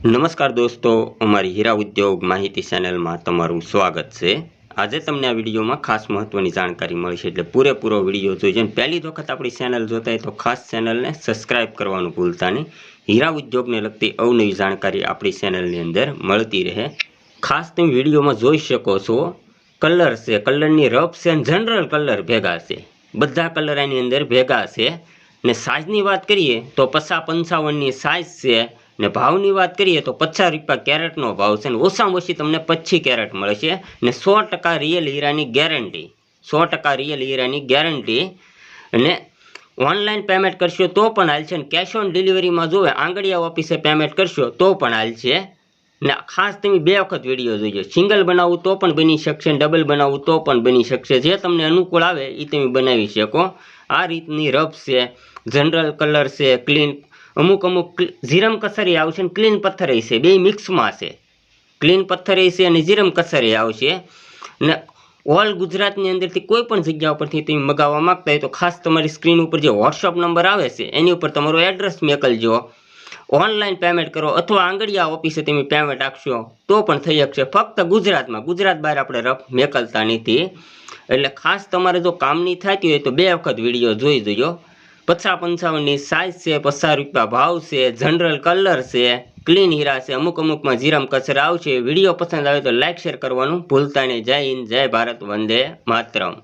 નમસ્કાર દોસ્તો, અમારી હીરા ઉદ્યોગ માહિતી ચેનલમાં તમારું સ્વાગત છે. આજે તમને આ વિડીયોમાં ખાસ મહત્ત્વની જાણકારી મળશે એટલે પૂરેપૂરો વીડિયો જોઈજો અને પહેલી વખત આપણી ચેનલ જોતા તો ખાસ ચેનલને સબસ્ક્રાઇબ કરવાનું ભૂલતા નહીં. હીરા ઉદ્યોગને લગતી અવનવી જાણકારી આપણી ચેનલની અંદર મળતી રહે. ખાસ તમે વિડીયોમાં જોઈ શકો છો, કલર છે, કલરની રફ છે અને જનરલ કલર ભેગા છે. બધા કલર એની અંદર ભેગા છે. ને સાઇઝની વાત કરીએ તો પસા પંચાવનની સાઇઝ છે. ને ભાવની વાત કરીએ તો પચાસ રૂપિયા કેરેટનો ભાવ છે ને ઓછામાં ઓછી તમને પચીસ કેરેટ મળશે ને સો ટકા રિયલ હીરાની ગેરંટી. સો ટકા રિયલ હીરાની ગેરંટી. અને ઓનલાઈન પેમેન્ટ કરશો તો પણ હાલશે ને કેશ ઓન ડિલિવરીમાં જોવે, આંગળીયા ઓફિસે પેમેન્ટ કરશો તો પણ હાલશે ને ખાસ તમે બે વખત વીડિયો જોઈજો સિંગલ બનાવવું તો પણ બની શકશે ડબલ બનાવવું તો પણ બની શકશે. જે તમને અનુકૂળ આવે એ તમે બનાવી શકો. આ રીતની રફ છે, જનરલ કલર છે, ક્લીન અમુક અમુક ઝીરમ કસરી આવશે ને ક્લીન પથ્થર છે બે મિક્સમાં છે ક્લીન પથ્થર છે અને જીરમ કસરી આવશે. ને ઓલ ગુજરાતની અંદરથી કોઈ પણ જગ્યા ઉપરથી તમે મગાવવા માંગતા હોય તો ખાસ તમારી સ્ક્રીન ઉપર જે વોટ્સઅપ નંબર આવે છે, એની ઉપર તમારો એડ્રેસ મોકલજો. ઓનલાઈન પેમેન્ટ કરો અથવા આંગળીયા ઓફિસે તમે પેમેન્ટ આપશો તો પણ થઈ શકશે. ફક્ત ગુજરાતમાં, ગુજરાત બહાર આપણે રફ મેકલતા નથી. એટલે ખાસ તમારે જો કામની થતી હોય તો બે વખત વીડિયો જોઈ જોજો. પચાસ પંચાવનની સાઇઝ છે પચાસ રૂપિયા ભાવ છે, જનરલ કલર છે, ક્લીન હીરા છે, અમુક અમુકમાં જીરામ કચરા આવશે વીડિયો પસંદ આવે તો લાઇક શેર કરવાનું ભૂલતા નહીં. જય હિન્દ, જય ભારત, વંદે માતરમ.